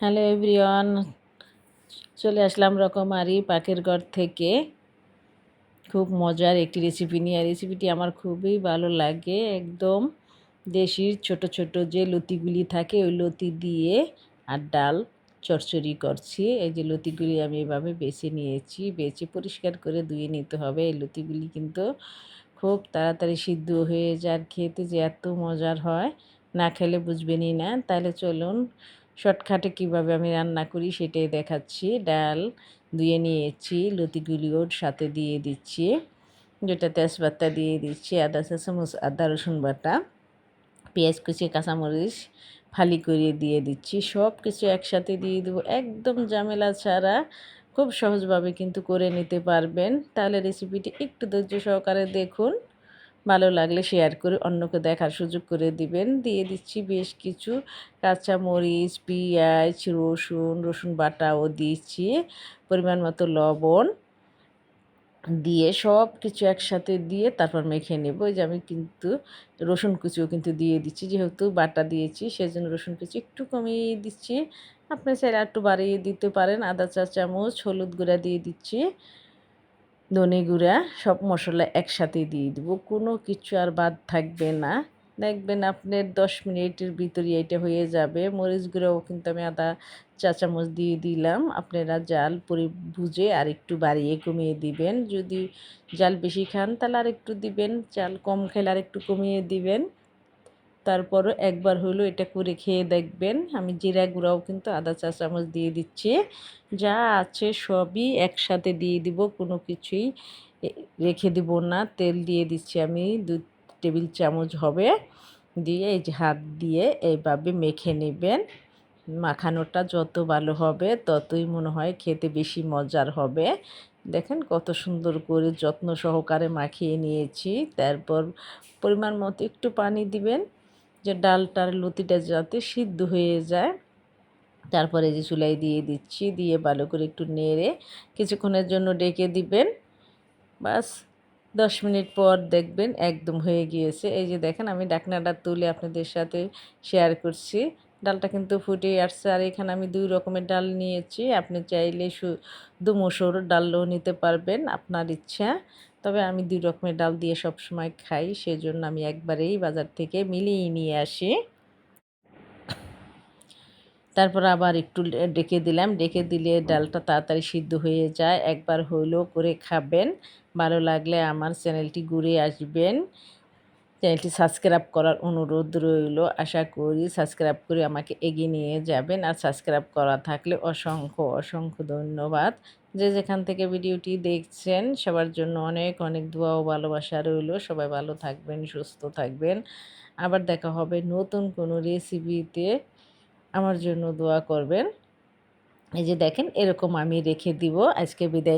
Hello everyone, চলে আসলাম রকমারি পাখির ঘর থেকে। খুব মজার একটি রেসিপি নিয়ে। রেসিপিটি আমার খুবই ভালো লাগে, একদম দেশির ছোট ছোট যে লতিগুলি থাকে, ওই লতি দিয়ে আর ডাল চরচড়ি করছি। এই যে লতিগুলি আমি এভাবে বেছে নিয়েছি, বেছে পরিষ্কার করে ধুয়ে নিতে হবে। এই লতিগুলি কিন্তু খুব তাড়াতাড়ি সিদ্ধ হয়ে যায় আর খেতে যে এত মজার হয়, না খেলে বুঝবেনই না। তাহলে চলুন শর্টকাটে কীভাবে আমি রান্না করি সেটাই দেখাচ্ছি। ডাল ধুয়ে নিয়েছি লতিগুলিও সাথে দিয়ে দিচ্ছি যেটা তেজপাতা দিয়ে দিচ্ছি, আদা, চামচ, আদা, রসুন বাটা, পেঁয়াজ কুচি, কাঁচামরিচ, ফালি করে দিয়ে দিচ্ছি। সব কিছু একসাথে দিয়ে দেবো। একদম ঝামেলা ছাড়া খুব সহজভাবে কিন্তু করে নিতে পারবেন। তাহলে রেসিপিটি একটু ধৈর্য সহকারে দেখুন। ভালো লাগলে শেয়ার করে অন্যকে দেখার সুযোগ করে দিবেন। দিয়ে দিচ্ছি বেশ কিছু কাঁচা মরিচ পেঁয়াজ, রসুন রসুন বাটাও দিচ্ছি পরিমাণ মতো লবণ। দিয়ে সব কিছু একসাথে দিয়ে তারপর মেখে নেব। যে আমি কিন্তু রসুন কুচিও কিন্তু দিয়ে দিচ্ছি। যেহেতু বাটা দিয়েছি, সেজন্য রসুন কুচি একটু কমিয়ে দিচ্ছি। আপনি চাইলে একটু বাড়িয়ে দিতে পারেন। আদা, চা, চামচ, হলুদ গুঁড়া দিয়ে দিচ্ছি। ধনে গুঁড়া, সব মশলা একসাথে দিয়ে দিব। কোনো কিছু আর বাদ থাকবে না। দেখবেন আপনার দশ মিনিটের ভিতরে এটা হয়ে যাবে। মরিচ গুঁড়াও কিন্তু আমি আদা চা চামচ দিয়ে দিলাম। আপনারা জাল পরে বুঝে আর একটু বাড়িয়ে কমিয়ে দিবেন। যদি জাল বেশি খান তাহলে আর একটু দিবেন। জাল কম খেলে আর একটু কমিয়ে দিবেন। তারপরও একবার হলো এটা করে খেয়ে দেখবেন। আমি জিরা গুঁড়াও কিন্তু আদা চা চামচ দিয়ে দিচ্ছি। যা আছে সবই একসাথে দিয়ে দিব, কোনো কিছুই রেখে দিব না। তেল দিয়ে দিচ্ছি আমি, দু টেবিল চামচ হবে। দিয়ে এই হাত দিয়ে এইভাবে মেখে নেবেন। মাখানোটা যত ভালো হবে, ততই মনে হয় খেতে বেশি মজার হবে। দেখেন কত সুন্দর করে যত্ন সহকারে মাখিয়ে নিয়েছি। তারপর পরিমাণ মতো একটু পানি দিবেন। যে ডালটার লতিটা যাতে সিদ্ধ হয়ে যায়। তারপরে যে চুলাই দিয়ে দিচ্ছি, দিয়ে ভালো করে একটু নেড়ে কিছুক্ষণের জন্য ডেকে দিবেন। বাস, দশ মিনিট পর দেখবেন একদম হয়ে গিয়েছে। এই যে দেখেন আমি ডাকনাটা তুলে আপনাদের সাথে শেয়ার করছি। ডালটা কিন্তু ফুটে আসছে। আর এখানে আমি দুই রকমের ডাল নিয়েছি। আপনি চাইলে শুধু মুসুর ডালও নিতে পারবেন আপনার ইচ্ছা। তবে আমি দুই রকমের ডাল দিয়ে সব সময় খাই, সেজন্য আমি একবারেই বাজার থেকে মিলিয়ে নিয়ে আসি। তারপর আবার একটু ডেকে দিলাম। ডেকে দিলে ডালটা তাড়াতাড়ি সিদ্ধ হয়ে যায়। একবার হইলেও করে খাবেন। ভালো লাগলে আমার চ্যানেলটি ঘুরে আসবেন। চ্যানেলটি সাবস্ক্রাইব করার অনুরোধ রইল। আশা করি সাবস্ক্রাইব করে আমাকে এগিয়ে নিয়ে যাবেন। আর সাবস্ক্রাইব করা থাকলে অসংখ্য অসংখ্য ধন্যবাদ। যে যেখান থেকে ভিডিওটি দেখছেন, সবার জন্য অনেক অনেক দোয়া ও ভালোবাসা রইল। সবাই ভালো থাকবেন, সুস্থ থাকবেন। আবার দেখা হবে নতুন কোনো রেসিপিতে। আমার জন্য দোয়া করবেন। এই যে দেখেন, এরকম আমি রেখে দিব। আজকে বিদায়